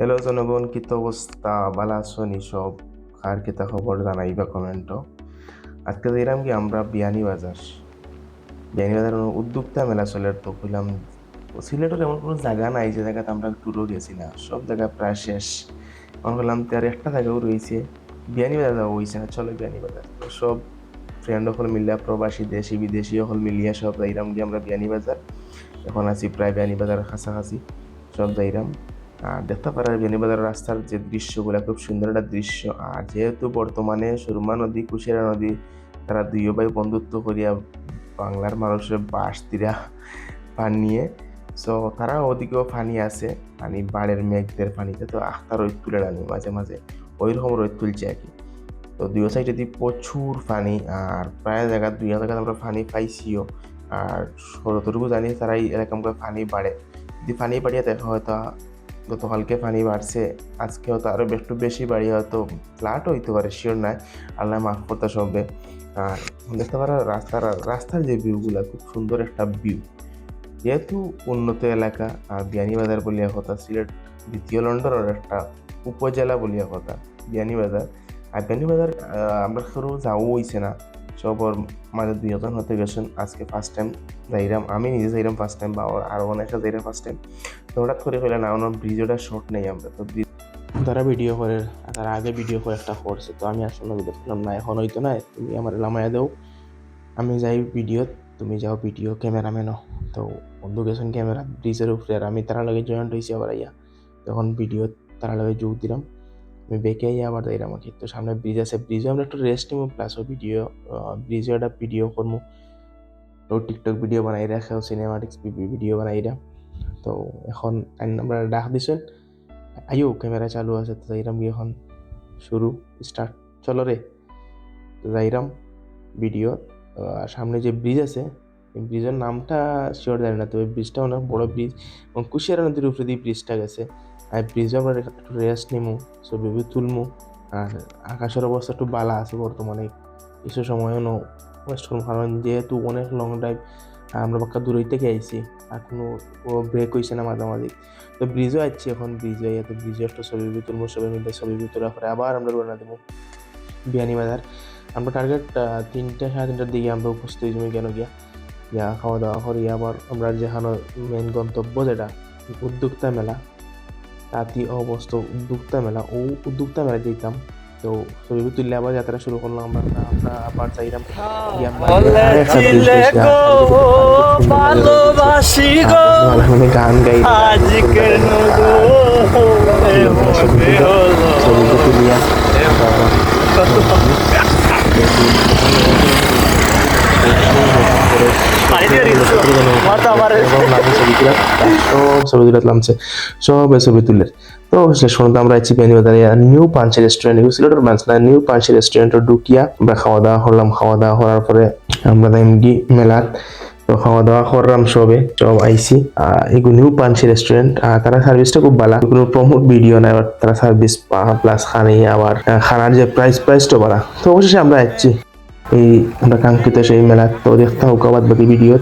Hello জনগণ কিত অবস্থা? বালা আছনি সব কার কিতা খবর জানাইবা কমেন্ট আজকে দিলাম কি আমরা বিয়ানি বাজার। বিয়ানি বাজার উদ্যোক্তা মেলা চলে, তো কইলাম, সিলেটের এমন কোনো জায়গা নাই, যে জায়গাতে আমরা ট্যুরও গেছি না। সব জায়গা প্রায় শেষ। মনে করলাম তো আর একটা জায়গাও রয়েছে। বিয়ানি বাজার যাওয়া হয়েছে না, চলো বিয়ানি বাজার। তো সব ফ্রেন্ড সকল মিলিয়া, প্রবাসী, দেশি, বিদেশি সকল মিলিয়া সব যাইরাম গিয়ে আমরা বিয়ানি বাজার। এখন আছি প্রায় বিয়ানি বাজারের কাছাকাছি। সব যাইরাম আর দেখতে পারার বেনিবাজার রাস্তার যে দৃশ্যগুলো, খুব সুন্দর একটা দৃশ্য। আর যেহেতু বর্তমানে সুরমা নদী, কুশিয়ারা নদী, তারা দুইও ভাই বন্ধুত্ব করিয়া বাংলার মানুষের বাস তীরা পান নিয়ে সো তারা ওদিকেও পানি আছে, পানি বাড়ের মেঘদের পানিতে, তো আখতার রোদ তুলে আনি মাঝে মাঝে। ওই রকম রোদ তুলছে আর কি। তো দুই সাইডে দিয়ে প্রচুর পানি, আর প্রায় জায়গা, দুই জায়গায় আমরা পানি পাইছিও, আর যতটুকু জানি তারা এই করে পানি বাড়ে। যদি পানি বাড়িয়ে দেখা হয়তো গতকালকে পানি বাড়ছে আজকে হয়তো আরও একটু বেশি বাড়ি, হয়তো ফ্লাট হইতে পারে শিওর নাই। আল্লাহ মাফ করতে সবে। আর দেখতে পারো, রাস্তার রাস্তার যে ভিউগুলো খুব সুন্দর একটা ভিউ যেহেতু উন্নত এলাকা, আর বিয়ানীবাজার বলিয়া কথা, সিলেট দ্বিতীয় লন্ডনের একটা উপজেলা বলিয়া কথা বিয়ানীবাজার আর বিয়ানীবাজার আমরা শুরু যাও হইছে না। সবর মাঝে দুইজন হতে গেছেন। আজকে ফার্স্ট টাইম যাইরাম। আমি নিজে যাইরাম ফার্স্ট টাইম বা আরও অনেকটা যাইরাম ফার্স্ট টাইম তো হঠাৎ করে হইলে না, ওনার ব্রিজটা শর্ট নেই আমরা। তো তারা ভিডিও করে, তারা আগে ভিডিও করে একটা করছে। তো আমি আসলে করলাম না, এখন হইতো না, তুমি আমার লামায়া দাও। আমি যাই ভিডিও তুমি যাও ভিডিও ক্যামেরাম্যানও তো বন্ধু গেছেন ক্যামেরা ব্রিজের উপরে। আর আমি তারা লগে জয়েন্ট হয়েছি আবার আইয়া। তখন ভিডিও তারা লগে যোগ দিলাম। আমি বেঁকে আবার যাইলাম আমাকে তো সামনে ব্রিজ আছে। ব্রিজে আমরা একটু রেস্ট নিবো প্লাস ও ভিডিও ব্রিজে একটা ভিডিও করব। তো টিকটক ভিডিও বানাই রাখা সিনেমাটিক্স ভিডিও বানাই রা। তো এখন আমরা ডাক দিছেন আইও ক্যামেরা চালু আছে, তো যাইরাম এখন শুরু স্টার্ট চলো রে। তো যাইরাম ভিডিও সামনে যে ব্রিজ আছে ব্রিজের নামটা শিওর জানি না, তবে ব্রিজটা অনেক বড় ব্রিজ এবং কুশিয়ারা নদীর উপরে দিয়ে ব্রিজটা গেছে। আর ব্রিজে আমরা একটু রেস্ট নিমু ছবি তুলমু। আর আকাশের অবস্থা একটু বালা আছে বর্তমানে, কিছু সময়ও নো। ওয়েস্ট করব কারণ যেহেতু অনেক লং ড্রাইভ আমরা পাক্কা দূরই থেকে আইছি, আর কোনো ও ব্রেক হয়েছে না মাঝামাঝি। তো ব্রিজও আসছি এখন ব্রিজে তো ব্রিজে একটা ছবি তুলবো সবাই মিলে ছবি তোলার পরে আবার আমরা রওনা দেবো বিয়ানি বাজার। আমরা টার্গেট তিনটে, সাড়ে তিনটার দিকে আমরা উপস্থিত হয়েছি কেন গিয়া। যা খাওয়া দাওয়া করি আবার আমরা যেখানে মেন গন্তব্য যেটা, উদ্যোক্তা মেলা। রাতি অবস্থ উদ্যোক্তা মেলা ও উদ্যোক্তা মেলা যেতাম তো ছবি তুললে আবার যাত্রা শুরু করলাম আমরা আমরা আবার চাইলাম মানে গান গাই। ছবি তুলিয়া ছবি তুলে তো আমরা আছি নিউ রেস্টুরেন্ট নিউ রেস্টুরেন্টে ঢুকিয়া আমরা খাওয়া দাওয়া খাওয়া দাওয়া পরে আমরা মেলাত তো খাওয়া দাওয়া করলাম সবে নিউ রেস্টুরেন্ট তারা খুব কোনো ভিডিও নাই তারা সার্ভিস প্লাস আবার খানার যে প্রাইস প্রাইসটা বাড়া তো অবশেষে আমরা যাচ্ছি। এই আমরা কাঙ্ক্ষিত সেই মেলা তো দেখতে হোক আবার বাকি ভিডিও